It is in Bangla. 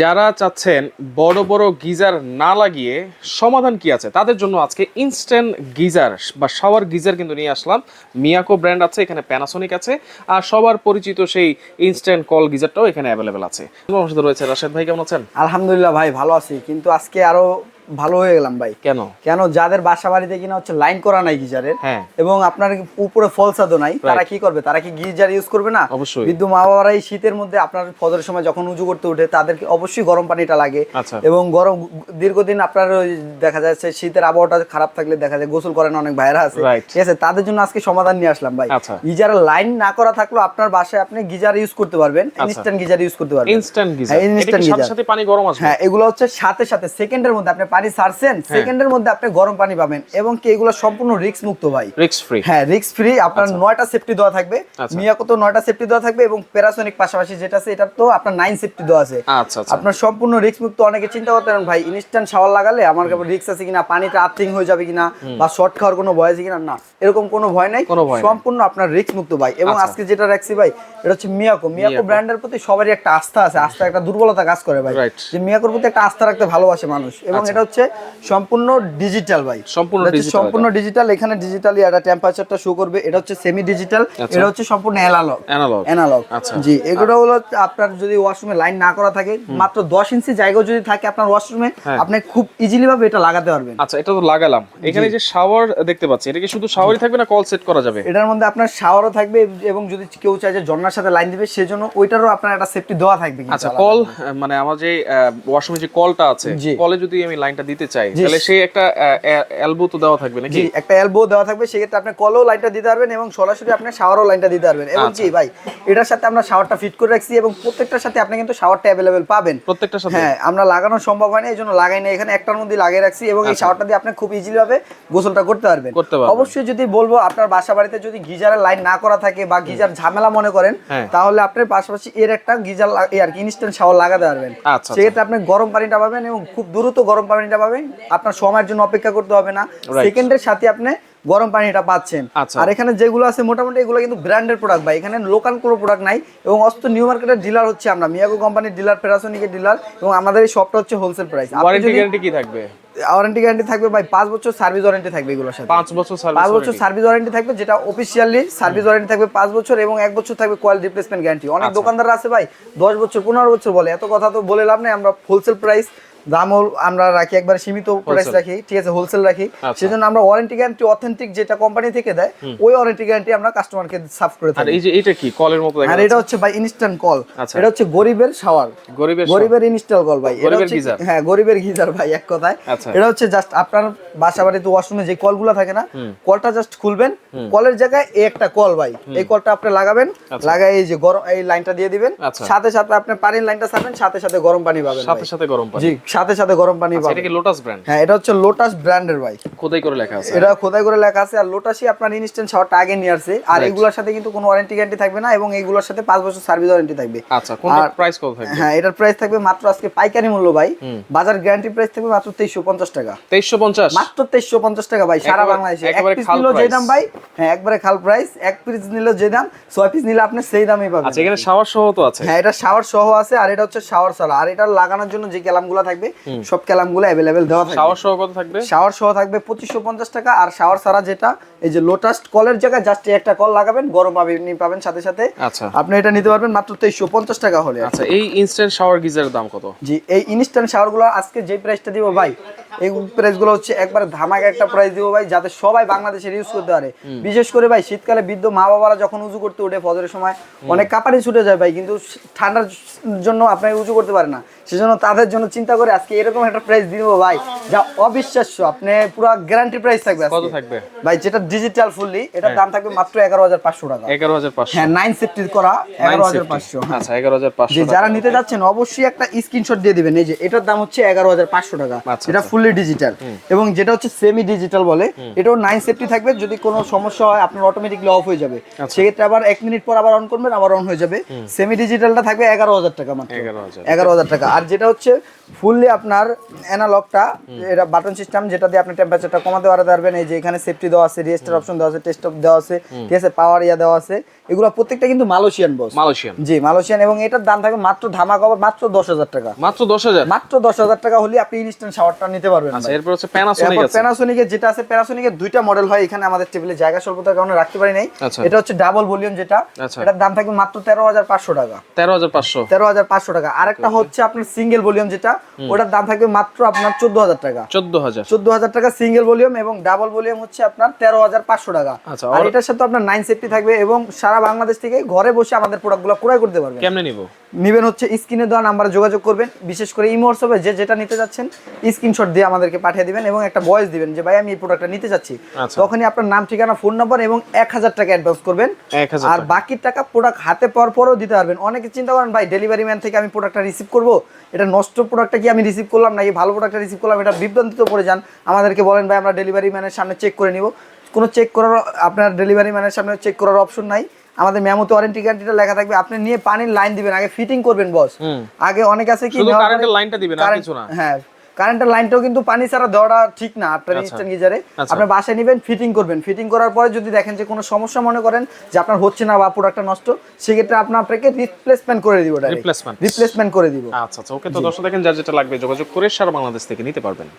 যারা চাচ্ছেন বড় বড় গিজার না লাগিয়ে সমাধান কি আছে, তাদের জন্য আজকে ইনস্ট্যান্ট গিজার বা শাওয়ার গিজার কিন্তু নিয়ে আসলাম। মিয়াকো ব্র্যান্ড আছে, এখানে প্যানাসোনিক আছে, আর সবার পরিচিত সেই ইনস্ট্যান্ট কল গিজারটাও এখানে অ্যাভেলেবেল আছে। রয়েছে রাশেদ ভাই, কেমন আছেন? আলহামদুলিল্লাহ ভাই, ভালো আছি। কিন্তু আজকে আরও ভালো হয়ে গেলাম ভাই। কেন? কেন যাদের বাসা বাড়িতে কিনা হচ্ছে লাইন করা নাই গিজারের হ্যাঁ। এবং আপনার উপরে ফলসাদও নাই তারা কি করবে? তারা কি গিজার ইউজ করবে না? অবশ্যই। বিদ্যু মা বাবারা এই শীতের মধ্যে আপনার ফজরের সময় যখন উজু করতে উঠে তাদেরকে অবশ্যই গরম পানিটা লাগে। আচ্ছা। এবং গরম দীর্ঘদিন আপনার দেখা যাচ্ছে শীতের আবহাওয়াটা খারাপ থাকলে দেখা যায় গোসল করেন অনেক ভাইরা আছে। ঠিক আছে? তাদের জন্য আজকে সমাধান নিয়ে আসলাম ভাই। আচ্ছা। গিজারের লাইন না করা থাকলেও আপনার বাসায় আপনি গিজার ইউজ করতে পারবেন আচ্ছা। ইনস্ট্যান্ট গিজার ইউজ করতে পারবেন। Instant geyser. কি সাথে সাথে পানি গরম আসবে? হ্যাঁ এগুলো হচ্ছে সাথে সাথে। সেকেন্ডের মধ্যে আপনি পানি ছাড়ছেন হ্যাঁ। সেকেন্ডের মধ্যে আপনি গরম পানি পাবেন। এবং কি এগুলো সম্পূর্ণ রিস্ক মুক্ত ভাই। রিস্ক ফ্রি হ্যাঁ রিস্ক ফ্রি আপনার নয়টা সেফটি দেওয়া থাকবে। আচ্ছা। মিয়াকো তো নয়টা সেফটি দেওয়া থাকবে এবং প্যারাসোনিক পাশাপাশি যেটা আছে এটা তো আপনার নাইন সেফটি দেওয়া আছে। আচ্ছা আচ্ছা। আপনার সম্পূর্ণ রিস্ক মুক্ত অনেকে চিন্তা করতে পারেন ভাই ইনস্ট্যান্ট শাওয়ার লাগালে আমার কাছে রিস্ক আছে কিনা পানিটা আর্থিং হয়ে যাবে কিনা বা শর্ট খাওয়ার কোনো ভয় আছে কিনা না। এরকম কোনো ভয় নাই। সম্পূর্ণ আপনার রিস্ক মুক্ত ভাই। এবং আচ্ছা। আজকে যেটা রাখছি ভাই এটা হচ্ছে মিয়াকো। মিয়াকো। ব্র্যান্ডের প্রতি সবারই একটা আস্থা আছে। আস্থা একটা দুর্বলতা কাজ করে ভাই. যে মিয়াকোর প্রতি একটা আস্থা রাখতে ভালোবাসে মানুষ। এবং আচ্ছা। এটা হচ্ছে সম্পূর্ণ ডিজিটাল ভাই। সম্পূর্ণ এটা সম্পূর্ণ ডিজিটাল এখানে ডিজিটালি একটা টেম্পারেচারটা শো করবে এটা হচ্ছে সেমি ডিজিটাল আচ্ছা। এটা হচ্ছে সম্পূর্ণ অ্যানালগ অ্যানালগ অ্যানালগ আচ্ছা। জি এগুলো হলো আপনার যদি ওয়াশরুমে লাইন না করা থাকে মাত্র দশ ইঞ্চি জায়গা যদি থাকে আপনার ওয়াশরুমে হ্যাঁ। আপনি খুব ইজিলি ভাবে এটা লাগাতে পারবেন। আচ্ছা এটা তো লাগালাম। এখানে যে শাওয়ার দেখতে পাচ্ছি এটা কি শুধু শাওয়ারই থাকবে না কল সেট করা যাবে? এটার মধ্যে আপনার শাওয়ারও থাকবে এবং যদি কেউ চায় যে জন্নার সাথে লাইন দিবে সেজন্য ওইটারও আপনার একটা সেফটি দেওয়া থাকবে আচ্ছা কল মানে আমার যে ওয়াশরুমে যে কলটা আছে। কলে যদি আমি লাইনটা দিতে চাই তাহলে সেই একটা এলবো তো দেওয়া থাকবে নাকি? জি একটা এলবো দেওয়া থাকবে সেক্ষেত্রে আপনি কলও লাইনটা দিতে পারবেন এবং সরাসরি আপনি শাওয়ারও লাইনটা দিতে পারবেন। এবং আচ্ছা। কি ভাই এটার সাথে আমরা শাওয়ারটা ফিট করে রাখছি এবং প্রত্যেকটার সাথে আপনি কিন্তু শাওয়ারটা অ্যাভেলেবেল পাবেন। প্রত্যেকটার সাথে? হ্যাঁ আমরা লাগানো সম্ভব হয় না এই জন্য লাগাই না এখানে একটার মধ্যে লাগিয়ে রাখছি এবং এই আচ্ছা। শাওয়ারটা দিয়ে আপনি খুব ইজিলি ভাবে গোসলটা করতে পারবেন। অবশ্যই যদি বলব আপনার বাসা বাড়িতে যদি গিজারের লাইন না করা থাকে বা গিজার ঝামেলা মনে করেন হ্যাঁ। তাহলে আপনার পাশাপাশি এর একটা গিজার আর কি ইনস্ট্যান্ট শাওয়ার লাগাতে পারবেন। আচ্ছা, সেক্ষেত্রে আপনি গরম পানিটা পাবেন এবং খুব দ্রুত গরম পানিটা পাবেন। আপনার সময়ের জন্য অপেক্ষা করতে হবে না. সেকেন্ডের সাথে আপনি গরম পানিটা পাচ্ছেন। আচ্ছা। আর এখানে যেগুলো আছে মোটামুটি এগুলো কিন্তু ব্র্যান্ডের প্রোডাক্ট ভাই। এখানে লোকাল কোনো প্রোডাক্ট নাই এবং অস্ত নিউ মার্কেটের ডিলার হচ্ছে আমরা। মিয়াগো কোম্পানির ডিলার প্যারাসোনিকের ডিলার এবং আমাদের এই শপটা হচ্ছে হোলসেল প্রাইস ওয়ারেন্টি গ্যারান্টি কি থাকবে? ওয়ারেন্টি গ্যারান্টি থাকবে ভাই পাঁচ বছর সার্ভিস ওয়ারেন্টি থাকবে এগুলোর সাথে। পাঁচ বছর পাঁচ সার্ভিস বছর সার্ভিস ওয়ারেন্টি থাকবে যেটা অফিসিয়ালি সার্ভিস ওয়ারেন্টি থাকবে পাঁচ বছর এবং এক বছর থাকবে কোয়াল রিপ্লেসমেন্ট গ্যারান্টি অনেক আচ্ছা। দোকানদার আছে ভাই দশ বছর পনেরো বছর বলে। এত কথা তো বলে লাভ নেই আমরা হোলসেল প্রাইস দামও আমরা রাখি একবার সীমিত প্রাইস রাখি ঠিক আছে হোলসেল রাখি। আচ্ছা। সেজন্য আমরা ওয়ারেন্টি গ্যারান্টি অথেন্টিক যেটা কোম্পানি থেকে দেয় ওই ওয়ারেন্টি গ্যারান্টি আমরা কাস্টমারকে সার্ভ করে থাকি। এই যে এটা কি কলের মতো আর এটা হচ্ছে ভাই ইনস্ট্যান্ট কল। এটা হচ্ছে গরিবের শাওয়ার গরিবের গরিবের ইনস্টল কল ভাই। গরিবের গিজার। হ্যাঁ গরিবের গিজার ভাই এক কথায়। আচ্ছা। এটা হচ্ছে জাস্ট আপনার বাসা বাড়িতে ওয়াশরুমে যে কলগুলো থাকে না কলটা জাস্ট খুলবেন কলের জায়গায় এই একটা কল ভাই। এই কলটা আপনি লাগাবেন আচ্ছা। লাগাই এই যে গরম এই লাইনটা দিয়ে দিবেন। সাথে সাথে আপনি পানির লাইনটা ছাড়বেন সাথে সাথে গরম পানি পাবেন সাথে সাথে গরম পানি। জি। সাথে সাথে গরম পানি আচ্ছা, এটা কি লোটাস ব্র্যান্ড হ্যাঁ এটা হচ্ছে লোটাস ব্র্যান্ডের ভাই। খোদাই করে লেখা আছে। এটা খোদাই করে লেখা আছে আর লোটাসই আপনার ইনস্ট্যান্ট শাওয়ারটা আগে নিয়ে আসছে আর এগুলোর সাথে কিন্তু কোনো ওয়ারেন্টি গ্যারান্টি থাকবে না এবং এগুলোর সাথে পাঁচ বছর সার্ভিস ওয়ারেন্টি থাকবে। আচ্ছা আর- প্রাইস কত থাকবে? হ্যাঁ এটার প্রাইস থাকবে মাত্র আজকে পাইকারি মূল্য ভাই। বাজার গ্যারান্টি প্রাইস থাকবে মাত্র তেইশশো পঞ্চাশ টাকা। তেইশশো পঞ্চাশ? মাত্র তেইশশো পঞ্চাশ টাকা ভাই সারা বাংলাদেশে। এক পিস খাল যে দাম ভাই হ্যাঁ একবারে খাল প্রাইস এক পিস নিলেও যে দাম ছয় পিস নিলে আপনি সেই দামই পাবেন। আচ্ছা এখানে শাওয়ার সহ তো আছে। হ্যাঁ এটা শাওয়ার সহ আছে আর এটা হচ্ছে শাওয়ার ছাড়া আর এটা লাগানোর জন্য যে ক্যালামগুলো থাকবে সব ক্যালামগুলো অ্যাভেলেবেল দেওয়া থাকবে। শাওয়ার সহ কত থাকবে? শাওয়ার সহ থাকবে পঁচিশশো পঞ্চাশ টাকা আর শাওয়ার ছাড়া যেটা এই যে লোটাস কলের জায়গায় জাস্ট একটা কল লাগাবেন গরম পাবেন পাবেন সাথে সাথে। আচ্ছা। আপনি এটা নিতে পারবেন মাত্র তেইশশো পঞ্চাশ টাকা হলে আচ্ছা এই ইনস্ট্যান্ট শাওয়ার গিজারের দাম কত? জি এই ইনস্ট্যান্ট শাওয়ারগুলো আজকে যে প্রাইসটা দিব ভাই এই প্রাইসগুলো হচ্ছে একবার ধামাকা একটা প্রাইস দিব ভাই যাতে সবাই বাংলাদেশের ইউজ করতে পারে। বিশেষ করে ভাই শীতকালে বৃদ্ধ মা বাবারা যখন উজু করতে উঠে ফজরের সময় অনেক কাপারি ছুটে যায় ভাই কিন্তু ঠান্ডার জন্য আপনার উজু করতে পারে না। সেজন্য তাদের জন্য চিন্তা করে আজকে এরকম একটা প্রাইস দিব ভাই যা অবিশ্বাস্য। আপনি পুরো গ্যারান্টি প্রাইস থাকবে কত থাকবে? ভাই যেটা ডিজিটাল ফুললি এটার দাম থাকবে মাত্র এগারো হাজার পাঁচশো টাকা। এগারো হাজার পাঁচশো। হ্যাঁ নাইন সেফটি করা এগারো হাজার পাঁচশো আচ্ছা এগারো হাজার পাঁচশো যে যারা নিতে যাচ্ছেন অবশ্যই একটা স্ক্রিনশট দিয়ে দিবেন। এই যে এটার দাম হচ্ছে এগারো হাজার পাঁচশো টাকা। আচ্ছা, এটা আচ্ছা। Full fully digital. এবং যেটা হচ্ছে সেমি ডিজিটাল বলে এটাও নাইন সেফটি থাকবে। যদি কোনো সমস্যা হয় আপনার অটোমেটিকলি অফ হয়ে যাবে। আচ্ছা। সেক্ষেত্রে আবার এক মিনিট পর আবার অন করবেন আবার অন হয়ে যাবে। সেমি ডিজিটালটা থাকবে এগারো হাজার টাকা মাত্র। এগারো হাজার। টাকা। আর যেটা হচ্ছে ফুললি আপনার অ্যানালগটা এটা বাটন সিস্টেম যেটা দিয়ে আপনি টেম্পারেচারটা কমাতে পারবেন এই যে এখানে সেফটি দেওয়া আছে রেজিস্টার অপশন দেওয়া আছে টেস্ট অফ দেওয়া আছে ঠিক আছে পাওয়ার ইয়া দেওয়া আছে এগুলো প্রত্যেকটা কিন্তু মালয়েশিয়ান বস মালয়েশিয়ান জি মালয়েশিয়ান এবং এটার দাম থাকবে মাত্র ধামা কভার মাত্র দশ হাজার টাকা। মাত্র দশ হাজার। মাত্র দশ হাজার টাকা হলে আপনি ইনস্ট্যান্ট শাওয়ারটা নিতে পারবেন আচ্ছা এরপর হচ্ছে প্যানাসোনিক আছে। প্যানাসোনিকের যেটা আছে প্যানাসোনিকের দুইটা মডেল হয় এখানে আমাদের টেবিলে জায়গা স্বল্পতার কারণে রাখতে পারি নাই। আচ্ছা। এটা হচ্ছে ডাবল ভলিউম যেটা। আচ্ছা। এটার দাম থাকবে মাত্র তেরো হাজার পাঁচশো টাকা। তেরো হাজার পাঁচশো। তেরো হাজার পাঁচশো টাকা। আরেকটা হচ্ছে আপনার সিঙ্গেল ভলিউম যেটা ওটার দাম থাকবে মাত্র আপনার চোদ্দ হাজার টাকা। চোদ্দ হাজার। চোদ্দ হাজার টাকা সিঙ্গেল ভলিউম এবং ডাবল ভলিউম হচ্ছে আপনার তেরো হাজার পাঁচশো টাকা। আর এটার সাথে আপনার নাইন সেফটি থাকবে এবং সারা বাংলাদেশ থেকে ঘরে বসে আমাদের প্রোডাক্টগুলো ক্রয় করতে পারবেন। কেমনে নিব? নিবেন হচ্ছে স্ক্রিনে দেওয়া নাম্বারে যোগাযোগ করবেন। বিশেষ করে ইমো হোয়াটসঅ্যাপে যে যেটা নিতে যাচ্ছেন স্ক্রিনশট দিয়ে আমাদেরকে পাঠিয়ে দিবেন এবং একটা ভয়েস দিবেন যে ভাই আমি এই প্রোডাক্টটা নিতে যাচ্ছি। আচ্ছা। তখনই আপনার নাম ঠিকানা ফোন নাম্বার এবং এক হাজার টাকা অ্যাডভান্স করবেন। আর বাকি টাকা প্রোডাক্ট হাতে পাওয়ার পরেও দিতে পারবেন। অনেকে চিন্তা করেন ভাই ডেলিভারি ম্যান থেকে আমি প্রোডাক্টটা রিসিভ করব? এটা নষ্ট প্রোডাক্টটা কি আমি রিসিভ করলাম নাকি ভালো প্রোডাক্টটা রিসিভ করলাম? এটা বিভ্রান্তিত পড়ে যান। আমাদেরকে বলেন ভাই আমরা ডেলিভারি ম্যানের সামনে চেক করে নিব। কোনো চেক করার আপনার ডেলিভারি ম্যানের সামনে চেক করার অপশন নাই। আমাদের মেমোতে ওয়ারেন্টি গ্যারান্টিটা লেখা থাকবে। আপনি নিয়ে পানির লাইন দিবেন। আগে ফিটিং করবেন বস আগে অনেক আছে কি কারেন্টের লাইনটা দিবেন আর কিছু না। হ্যাঁ। কারেন্টের লাইনটাও কিন্তু পানি ছাড়া দেওয়াটা ঠিক না আপনার আচ্ছা। ইনস্ট্যান্ট গিজারে। আচ্ছা। আপনি বাসায় নেবেন ফিটিং করবেন। ফিটিং করার পরে যদি দেখেন যে কোনো সমস্যা মনে করেন যে আপনার হচ্ছে না বা প্রোডাক্টটা নষ্ট সেক্ষেত্রে আপনার আপনাকে রিপ্লেসমেন্ট করে দিব রিপ্লেসমেন্ট রিপ্লেসমেন্ট করে দিব। আচ্ছা আচ্ছা। ওকে তো দর্শক দেখেন যার যেটা লাগবে যোগাযোগ করে সারা বাংলাদেশ থেকে নিতে পারবেন।